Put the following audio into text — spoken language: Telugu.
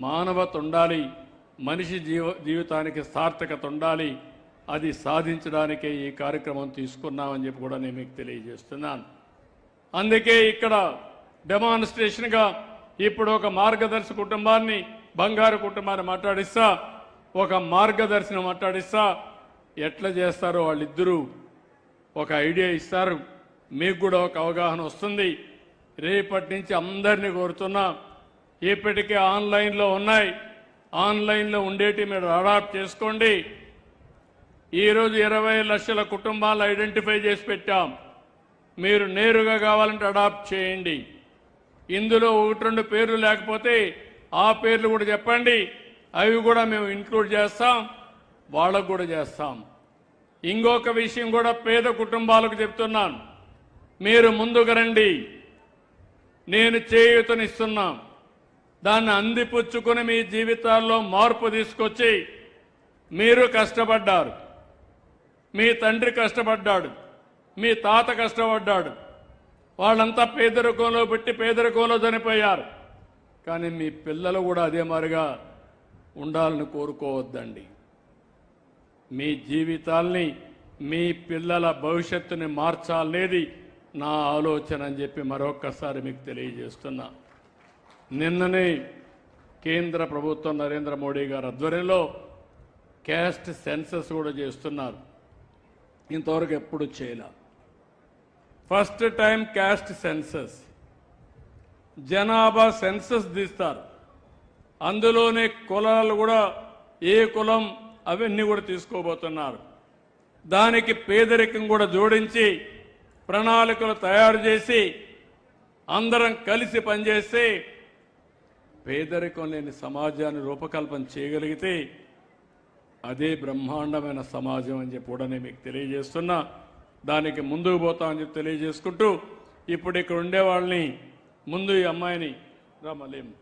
మానవత ఉండాలి మనిషి జీవ జీవితానికి సార్థకత ఉండాలి అది సాధించడానికే ఈ కార్యక్రమం తీసుకున్నామని చెప్పి కూడా నేను మీకు తెలియజేస్తున్నాను. అందుకే ఇక్కడ డెమాన్స్ట్రేషన్గా ఇప్పుడు ఒక మార్గదర్శి కుటుంబాన్ని బంగారు కుటుంబాన్ని మాట్లాడిస్తా ఒక మార్గదర్శిని మాట్లాడిస్తా ఎట్లా చేస్తారో వాళ్ళిద్దరూ ఒక ఐడియా ఇస్తారు. మీకు కూడా ఒక అవగాహన వస్తుంది. రేపటి నుంచి అందరినీ కోరుతున్నా ఇప్పటికే ఆన్లైన్లో ఉన్నాయి. ఆన్లైన్లో ఉండేటి మీరు అడాప్ట్ చేసుకోండి. ఈరోజు ఇరవై లక్షల కుటుంబాలు ఐడెంటిఫై చేసి పెట్టాం. మీరు నేరుగా కావాలంటే అడాప్ట్ చేయండి. ఇందులో ఒకటి రెండు పేర్లు లేకపోతే ఆ పేర్లు కూడా చెప్పండి. అవి కూడా మేము ఇంక్లూడ్ చేస్తాం. వాళ్ళకు కూడా చేస్తాం. ఇంకొక విషయం కూడా పేద కుటుంబాలకు చెప్తున్నాను. మీరు ముందుకు రండి. నేను చేయూతనిస్తున్నా. దాన్ని అందిపుచ్చుకుని మీ జీవితాల్లో మార్పు తీసుకొచ్చి మీరు కష్టపడ్డారు. మీ తండ్రి కష్టపడ్డాడు. మీ తాత కష్టపడ్డాడు. వాళ్ళంతా పేదరికంలో పెట్టి పేదరికంలో చనిపోయారు. కానీ మీ పిల్లలు కూడా అదే మారిగా ఉండాలని కోరుకోవద్దండి. మీ జీవితాల్ని మీ పిల్లల భవిష్యత్తుని మార్చాలనేది నా ఆలోచన అని చెప్పి మరొక్కసారి మీకు తెలియజేస్తున్నా. నిన్ననే కేంద్ర ప్రభుత్వం నరేంద్ర మోడీ గారు ఆధ్వర్యంలో క్యాస్ట్ సెన్సస్ కూడా చేస్తున్నారు. ఇంతవరకు ఎప్పుడు చేయలే. First time caste census. జనాభా సెన్సస్ తీస్తారు. అందులోనే కులాలు కూడా ఏ కులం అవన్నీ కూడా తీసుకోబోతున్నారు. దానికి పేదరికం కూడా జోడించి ప్రణాళికలు తయారు చేసి అందరం కలిసి పనిచేస్తే పేదరికం లేని సమాజాన్ని రూపకల్పన చేయగలిగితే అదే బ్రహ్మాండమైన సమాజం అని చెప్పి కూడా నేను మీకు తెలియజేస్తున్నా. దానికి ముందుకు పోతామని చెప్పి తెలియజేసుకుంటూ ఇప్పుడు ఇక్కడ ఉండే వాళ్ళని ముందు ఈ అమ్మాయిని రామలేము